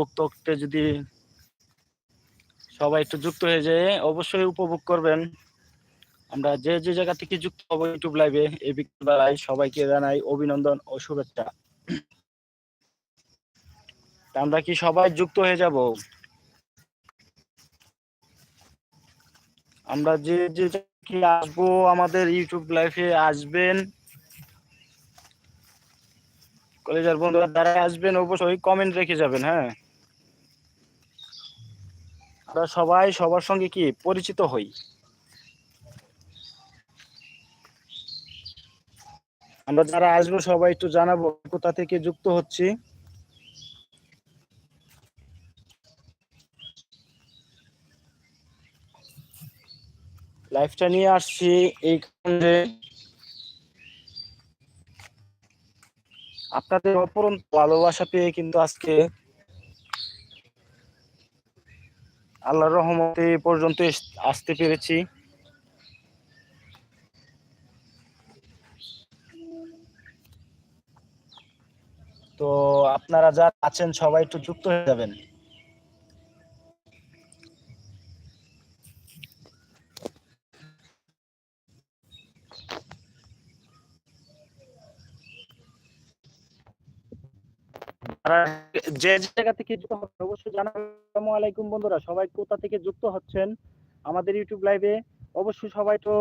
উপভোক্তকে যদি সবাই একটু যুক্ত হয়ে যায়, অবশ্যই উপভোগ করবেন। আমরা যে যে জায়গা থেকে যুক্ত হব ইউটিউব লাইভে এই বিকেলবেলায় সবাইকে জানাই অভিনন্দন ও শুভেচ্ছা। আমরা কি সবাই যুক্ত হয়ে যাব? আমরা যে যে থেকে আসব, আমাদের ইউটিউব লাইভে আসবেন। কলেজের বন্ধুরা দ্বারা আসবেন, অবশ্যই কমেন্ট রেখে যাবেন হ্যাঁ। আমরা সবাই সবার সঙ্গে কি পরিচিত হই? আমরা যারা আসব সবাই একটু জানাব কোথা থেকে যুক্ত হচ্ছি। লাইফটা নিয়ে আসছি এইখানে। আপনাদের অপরন্ত ভালোবাসা পেয়ে কিন্তু আজকে আল্লাহর রহমতে পর্যন্ত আসতে পেরেছি। তো আপনারা যা আছেন সবাই একটু যুক্ত হয়ে যাবেন। যে জায়গা থেকে যুক্ত হচ্ছেন, অবশ্যই আসসালামু আলাইকুম বন্ধুরা, সবাই কোথা থেকে যুক্ত হচ্ছেন? আমাদের ইউটিউব লাইভে অবশ্যই সবাই তো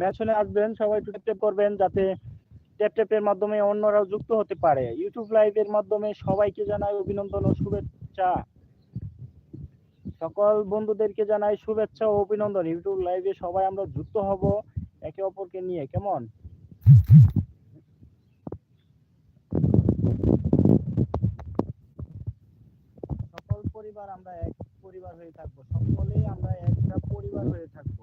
ম্যাচনে আসবেন, সবাই একটু ট্যাপ করবেন যাতে ট্যাপ ট্যাপের মাধ্যমে অন্যরাও যুক্ত হতে পারে। ইউটিউব লাইভের মাধ্যমে সবাইকে জানাই অভিনন্দন ও শুভেচ্ছা। সকল বন্ধুদেরকে জানাই শুভেচ্ছা ও অভিনন্দন। ইউটিউব লাইভে সবাই আমরা যুক্ত হব একে অপরকে নিয়ে। কেমন? পরিবার আমরা এক পরিবার হয়ে থাকব। সকলেই আমরা একটা পরিবার হয়ে থাকব।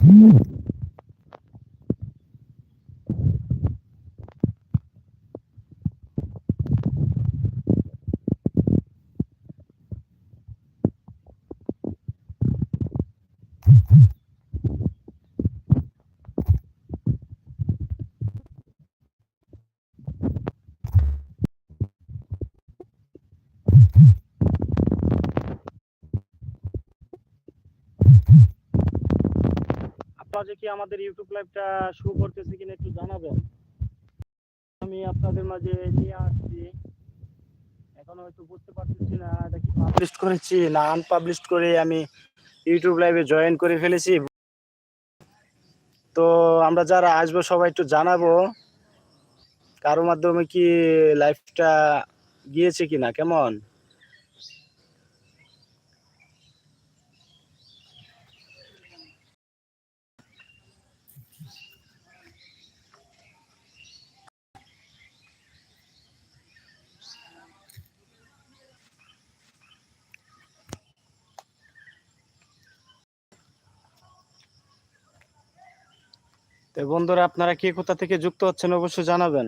আপনারা যে কি আমাদের ইউটিউব লাইভটা শুরু করতেছে কিনা একটু জানাবেন? আমি আপনাদের মাঝে নিয়ে আসছি। এখন হয়তো বুঝতে পারতেছি না, এটা কি পাবলিশ করেছি না আনপাবলিশ করে আমি ইউটিউব লাইভে জয়েন করে ফেলেছি। তো আমরা যারা আসব সবাই একটু জানাব, কারও মাধ্যমে কি লাইভটা গিয়েছে কিনা, কেমন? বন্ধুরা আপনারা কে কোথা থেকে যুক্ত হচ্ছেন অবশ্যই জানাবেন।